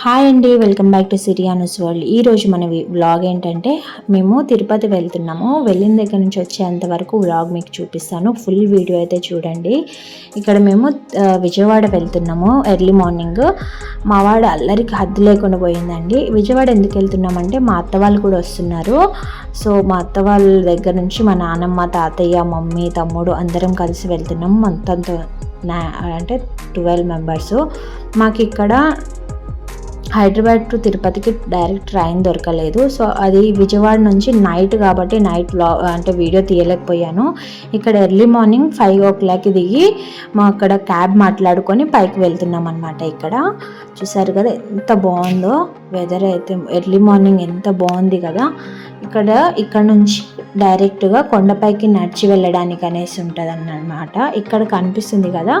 Hi అండి welcome back to సిరియానుస్ world ఈ రోజు మన వ్లాగ్ ఏంటంటే మేము తిరుపతి వెళ్తున్నాము. వెళ్ళిన దగ్గర నుంచి వచ్చేంత వరకు వ్లాగ్ మీకు చూపిస్తాను. ఫుల్ వీడియో అయితే చూడండి. ఇక్కడ మేము విజయవాడ వెళ్తున్నాము ఎర్లీ మార్నింగ్ మా వాడు అల్లరికి హద్దు లేకుండా పోయిందండి. విజయవాడ ఎందుకు వెళ్తున్నామంటే మా అత్త వాళ్ళు కూడా వస్తున్నారు. సో మా అత్త వాళ్ళ దగ్గర నుంచి మా నాన్నమ్మ తాతయ్య మమ్మీ తమ్ముడు అందరం కలిసి వెళ్తున్నాము. మొత్తంతో నా అంటే ట్వెల్వ్ మెంబర్స్ మాకు ఇక్కడ హైదరాబాద్ టు తిరుపతికి డైరెక్ట్ ట్రైన్ దొరకలేదు. సో అది విజయవాడ నుంచి నైట్ కాబట్టి నైట్ లా అంటే వీడియో తీయలేకపోయాను. ఇక్కడ ఎర్లీ మార్నింగ్ ఫైవ్ ఓ క్లాక్కి దిగి మా అక్కడ క్యాబ్ మాట్లాడుకొని పైకి వెళ్తున్నాం అనమాట ఇక్కడ. చూసారు కదా ఎంత బాగుందో. వెదర్ అయితే ఎర్లీ మార్నింగ్ ఎంత బాగుంది కదా. ఇక్కడ ఇక్కడ నుంచి డైరెక్ట్గా కొండపైకి నడిచి వెళ్ళడానికి అనేసి ఉంటుంది అన్నమాట ఇక్కడ కనిపిస్తుంది కదా.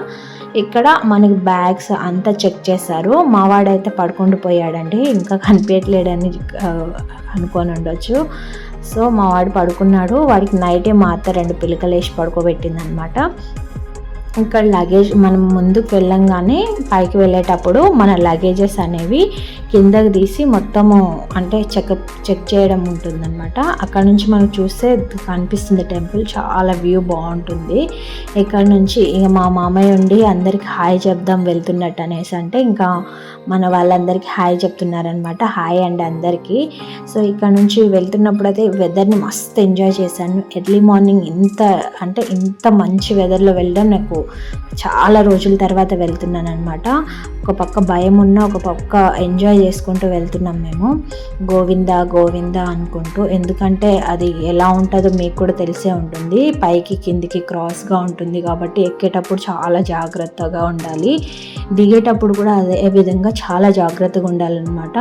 ఇక్కడ మనకి బ్యాగ్స్ అంతా చెక్ చేశారు. మావాడైతే పడుకుంటూ పోయాడండి. ఇంకా కనిపించట్లేడని అనుకొని ఉండొచ్చు. సో మా వాడు పడుకున్నాడు. వాడికి నైటే మా అత్త రెండు పిలకలు వేసి పడుకోబెట్టింది అనమాట ఇక్కడ లగేజ్ మనం ముందుకు వెళ్ళంగానే పైకి వెళ్ళేటప్పుడు మన లగేజెస్ అనేవి కిందకి తీసి మొత్తము అంటే చెక్ చెక్ చేయడం ఉంటుందన్నమాట. అక్కడ నుంచి మనం చూస్తే కనిపిస్తుంది టెంపుల్ చాలా వ్యూ బాగుంటుంది. ఇక్కడ నుంచి ఇక మా మామయ్య ఉండి అందరికి హాయ్ చెప్దాం వెళ్తున్నట్టు అనేసి అంటే ఇంకా మన వాళ్ళందరికీ హాయ్ చెప్తున్నారనమాట హాయ్ అండి అందరికీ. సో ఇక్కడ నుంచి వెళ్తున్నప్పుడు అయితే వెదర్ని మస్తు ఎంజాయ్ చేశాను. ఎర్లీ మార్నింగ్ ఇంత అంటే ఇంత మంచి వెదర్లో వెళ్ళడం నాకు చాలా రోజుల తర్వాత వెళ్తున్నాను అనమాట ఒక పక్క భయం ఉన్న ఒక పక్క ఎంజాయ్ చేసుకుంటూ వెళ్తున్నాం మేము. గోవింద గోవింద అనుకుంటూ. ఎందుకంటే అది ఎలా ఉంటుందో మీకు కూడా తెలిసే ఉంటుంది. పైకి కిందికి క్రాస్గా ఉంటుంది కాబట్టి ఎక్కేటప్పుడు చాలా జాగ్రత్తగా ఉండాలి. దిగేటప్పుడు కూడా అదే విధంగా చాలా జాగ్రత్తగా ఉండాలన్నమాట.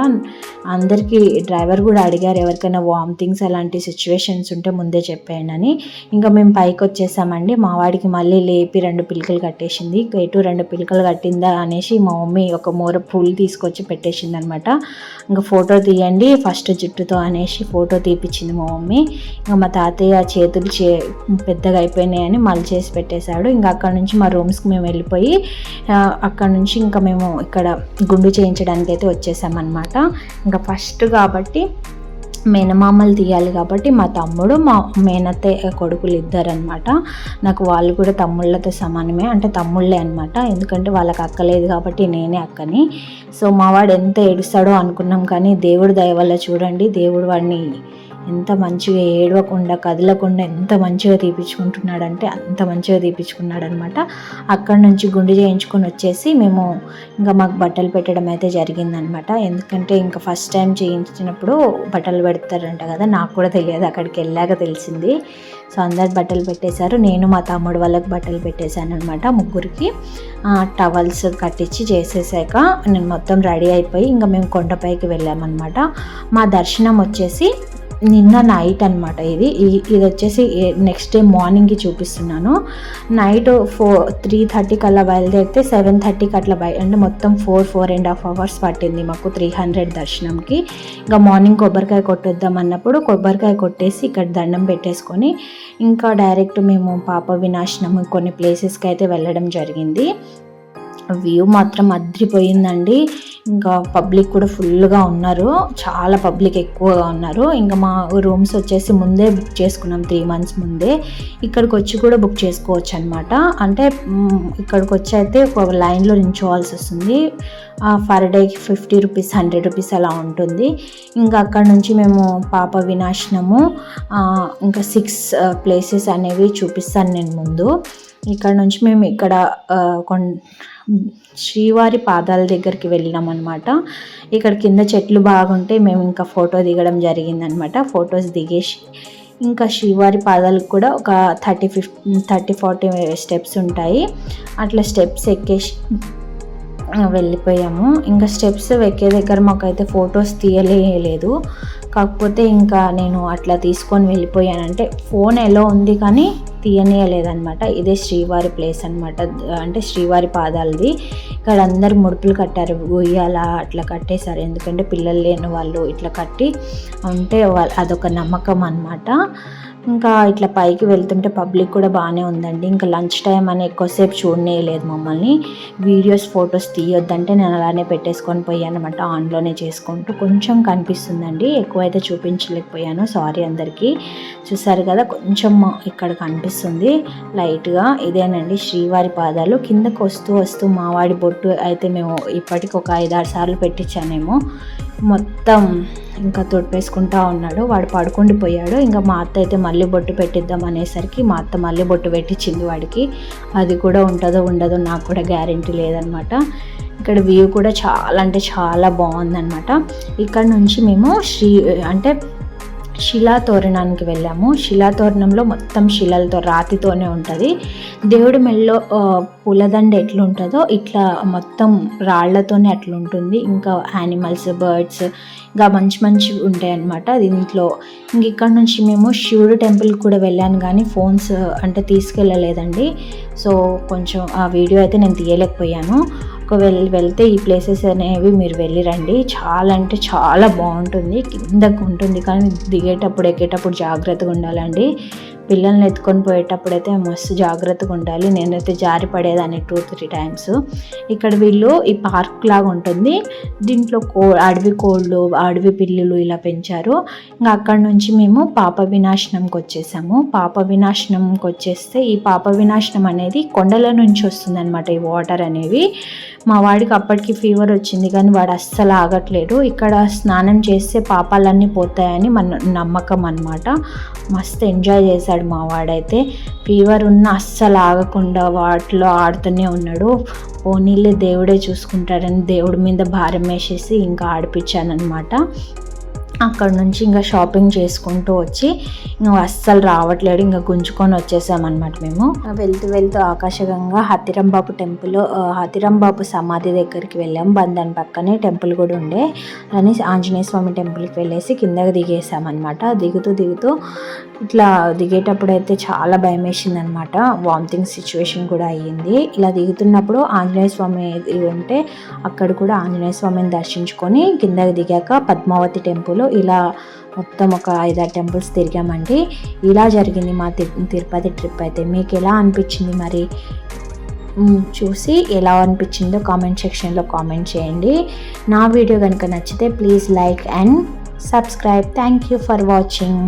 అందరికీ డ్రైవర్ కూడా అడిగారు ఎవరికైనా వామిటింగ్స్ అలాంటి సిచ్యువేషన్స్ ఉంటే ముందే చెప్పేయండి అని. ఇంకా మేము పైకి వచ్చేసామండి. మా వాడికి మళ్ళీ లేపి రెండు పిలకలు కట్టేసింది. ఎటు రెండు పిలకలు కట్టిందా అనేసి మా మమ్మీ ఒక మూర పూలు తీసుకొచ్చి పెట్టేసింది అనమాట ఇంకా ఫోటో తీయండి ఫస్ట్ జుట్టుతో అనేసి ఫోటో తీపిచ్చింది మా మమ్మీ. ఇంకా మా తాతయ్య చేతులు చే పెద్దగా అయిపోయినాయని మళ్ళీ చేసి పెట్టేశాడు. ఇంకా అక్కడ నుంచి మా రూమ్స్కి మేము వెళ్ళిపోయి అక్కడ నుంచి ఇంకా మేము ఇక్కడ గుండు చేయించడానికి అయితే వచ్చేసామన్నమాట ఇంకా ఫస్ట్ కాబట్టి మేనమామలు తీయాలి కాబట్టి మా తమ్ముడు మా మేనత్తే కొడుకులు ఇద్దరు అనమాట నాకు వాళ్ళు కూడా తమ్ముళ్ళతో సమానమే అంటే తమ్ముళ్ళే అనమాట ఎందుకంటే వాళ్ళకి అక్కలేదు కాబట్టి నేనే అక్కని. సో మా వాడు ఎంత ఏడుస్తాడో అనుకున్నాం కానీ దేవుడు దయ వల్ల చూడండి దేవుడు వాడిని ఎంత మంచిగా ఏడవకుండా కదలకుండా ఎంత మంచిగా తీపించుకుంటున్నాడంటే అంత మంచిగా తీపించుకున్నాడనమాట అక్కడ నుంచి గుండు చేయించుకొని వచ్చేసి మేము ఇంకా మాకు బట్టలు పెట్టడం అయితే జరిగిందనమాట. ఎందుకంటే ఇంకా ఫస్ట్ టైం చేయించినప్పుడు బట్టలు పెడతారంట కదా నాకు కూడా తెలియదు అక్కడికి వెళ్ళాక తెలిసింది. సో అందరు బట్టలు పెట్టేశారు. నేను మా తమ్ముడు వాళ్ళకి బట్టలు పెట్టేశాను అనమాట ముగ్గురికి టవల్స్ కట్టించి చేసేసాక నేను మొత్తం రెడీ అయిపోయి ఇంకా మేము కొండపైకి వెళ్ళామన్నమాట మా దర్శనం వచ్చేసి నిన్న నైట్ అనమాట ఇది. ఇది వచ్చేసి నెక్స్ట్ డే మార్నింగ్కి చూపిస్తున్నాను. నైట్ ఫోర్ త్రీ థర్టీకి అలా బయలుదేరితే సెవెన్ థర్టీకి అట్లా బయ అంటే మొత్తం four four and half hours పట్టింది మాకు త్రీ హండ్రెడ్ దర్శనంకి. ఇంకా మార్నింగ్ కొబ్బరికాయ కొట్టొద్దాం అన్నప్పుడు కొబ్బరికాయ కొట్టేసి ఇక్కడ దండం పెట్టేసుకొని ఇంకా డైరెక్ట్ మేము పాప వినాశనం కొన్ని ప్లేసెస్కి అయితే వెళ్ళడం జరిగింది. వ్యూ మాత్రం అద్రిపోయిందండి. ఇంకా పబ్లిక్ కూడా ఫుల్గా ఉన్నారు. చాలా పబ్లిక్ ఎక్కువగా ఉన్నారు. ఇంకా మా రూమ్స్ వచ్చేసి ముందే బుక్ చేసుకున్నాం త్రీ మంత్స్ ముందే. ఇక్కడికి వచ్చి కూడా బుక్ చేసుకోవచ్చు అనమాట అంటే ఇక్కడికి వచ్చి అయితే ఒక లైన్లో నించోవాల్సి వస్తుంది. పర్ డేకి ఫిఫ్టీ రూపీస్ హండ్రెడ్ రూపీస్ అలా ఉంటుంది. ఇంకా అక్కడ నుంచి మేము పాప వినాశనము. ఇంకా సిక్స్ ప్లేసెస్ అనేవి చూపిస్తాను నేను ముందు. ఇక్కడ నుంచి మేము ఇక్కడ కొన్ శ్రీవారి పాదాల దగ్గరికి వెళ్ళినాం అనమాట ఇక్కడ కింద చెట్లు బాగుంటే మేము ఇంకా ఫోటో దిగడం జరిగిందనమాట ఫొటోస్ దిగేసి ఇంకా శ్రీవారి పాదాలకు కూడా ఒక థర్టీ ఫిఫ్ థర్టీ ఫార్టీ స్టెప్స్ ఉంటాయి. అట్లా స్టెప్స్ ఎక్కేసి వెళ్ళిపోయాము. ఇంకా స్టెప్స్ ఎక్కే దగ్గర మాకైతే ఫొటోస్ తీయలేదు కాకపోతే ఇంకా నేను అట్లా తీసుకొని వెళ్ళిపోయానంటే ఫోన్ ఎలా ఉంది కానీ తీయనీయలేదన్నమాట. ఇదే శ్రీవారి ప్లేస్ అనమాట అంటే శ్రీవారి పాదాలది. ఇక్కడ అందరు ముడుపులు కట్టారు. గొయ్యాల అట్లా కట్టేశారు. ఎందుకంటే పిల్లలు లేని వాళ్ళు ఇట్లా కట్టి ఉంటే వాళ్ళ అదొక నమ్మకం అనమాట ఇంకా ఇట్లా పైకి వెళ్తుంటే పబ్లిక్ కూడా బాగానే ఉందండి. ఇంకా లంచ్ టైం అని ఎక్కువసేపు చూడనేయలేదు మమ్మల్ని. వీడియోస్ ఫొటోస్ తీయొద్దంటే నేను అలానే పెట్టేసుకొని పోయాను అనమాట ఆన్లోనే చేసుకుంటూ కొంచెం కనిపిస్తుందండి. ఎక్కువైతే చూపించలేకపోయాను. సారీ అందరికీ. చూసారు కదా కొంచెం ఇక్కడ కనిపిస్తుంది. లైట్గా ఇదేనండి శ్రీవారి పాదాలు. కిందకు వస్తూ వస్తూ మావాడి బొట్టు అయితే మేము ఇప్పటికి ఒక ఐదారు సార్లు పెట్టించానేమో. మొత్తం ఇంకా తొడిపేసుకుంటా ఉన్నాడు. వాడు పడుకుండిపోయాడు. ఇంకా మా అత్త అయితే మళ్ళీ బొట్టు పెట్టిద్దాం అనేసరికి మా అత్త మళ్ళీ బొట్టు పెట్టించింది వాడికి. అది కూడా ఉంటుందో ఉండదో నాకు కూడా గ్యారంటీ లేదనమాట. ఇక్కడ వ్యూ కూడా చాలా అంటే చాలా బాగుందన్నమాట ఇక్కడ నుంచి మేము శ్రీ అంటే శిలాతోరణానికి వెళ్ళాము. శిలాతోరణంలో మొత్తం శిలలతో రాతితోనే ఉంటుంది. దేవుడి మెల్లో పూలదండ ఎట్లుంటుందో ఇట్లా మొత్తం రాళ్ళతోనే అట్లుంటుంది. ఇంకా యానిమల్స్ బర్డ్స్ ఇంకా మంచి మంచి ఉంటాయి అన్నమాట దీంట్లో. ఇంక ఇక్కడ నుంచి మేము శివుడు టెంపుల్ కూడా వెళ్ళాను కానీ ఫోన్స్ అంటే తీసుకెళ్ళలేదండి. సో కొంచెం ఆ వీడియో అయితే నేను తీయలేకపోయాను. ఒకవేళ వెళ్తే ఈ ప్లేసెస్ అనేవి మీరు వెళ్ళి రండి చాలా అంటే చాలా బాగుంటుంది. కిందకు ఉంటుంది. కానీ దిగేటప్పుడు ఎక్కేటప్పుడు జాగ్రత్తగా ఉండాలండి. పిల్లల్ని ఎత్తుకొని పోయేటప్పుడు అయితే మస్తు జాగ్రత్తగా ఉండాలి. నేనైతే జారి పడేదాన్ని టూ త్రీ టైమ్స్ ఇక్కడ వీళ్ళు ఈ పార్క్ లాగా ఉంటుంది. దీంట్లో కో అడవి కోళ్ళు అడవి పిల్లులు ఇలా పెంచారు. ఇంకా అక్కడ నుంచి మేము పాప వినాశనంకి వచ్చేసాము. పాప వినాశనంకి వచ్చేస్తే ఈ పాప వినాశనం అనేది కొండల నుంచి వస్తుంది అనమాట ఈ వాటర్ అనేవి. మా వాడికి అప్పటికి ఫీవర్ వచ్చింది కానీ వాడు అస్సలు ఆగట్లేదు. ఇక్కడ స్నానం చేస్తే పాపాలన్నీ పోతాయని మన నమ్మకం అనమాట మస్తు ఎంజాయ్ చేశాడు. మా వాడైతే ఫీవర్ ఉన్న అస్సలు ఆగకుండా వాటిలో ఆడుతూనే ఉన్నాడు. ఓనీలే దేవుడే చూసుకుంటాడని దేవుడి మీద భారం వేసేసి ఇంకా ఆడిపించానమాట అక్కడ నుంచి ఇంకా షాపింగ్ చేసుకుంటూ వచ్చి ఇంకా అస్సలు రావట్లేడు ఇంకా గుంజుకొని వచ్చేసామన్నమాట మేము. వెళ్తూ వెళ్తూ ఆకాశగంగా హతిరంబాబు టెంపుల్ హతిరంబాబు సమాధి దగ్గరికి వెళ్ళాం. బంధన్ పక్కనే టెంపుల్ కూడా ఉండే. అని ఆంజనేయ స్వామి టెంపుల్కి వెళ్ళేసి కిందకి దిగేసామన్నమాట. దిగుతూ దిగుతూ ఇట్లా దిగేటప్పుడు అయితే చాలా భయం వేసింది అనమాట వామిటింగ్ సిచ్యువేషన్ కూడా అయ్యింది. ఇలా దిగుతున్నప్పుడు ఆంజనేయ స్వామి ఉంటే అక్కడ కూడా ఆంజనేయ స్వామిని దర్శించుకొని కిందకి దిగాక పద్మావతి టెంపుల్ ఇలా మొత్తం ఒక ఐదారు టెంపుల్స్ తిరిగామండి. ఇలా జరిగింది మా తిరుపతి ట్రిప్ అయితే. మీకు ఎలా అనిపించింది మరి? చూసి ఎలా అనిపించిందో కామెంట్ సెక్షన్లో కామెంట్ చేయండి. నా వీడియో కనుక నచ్చితే please like and subscribe. Thank you for watching.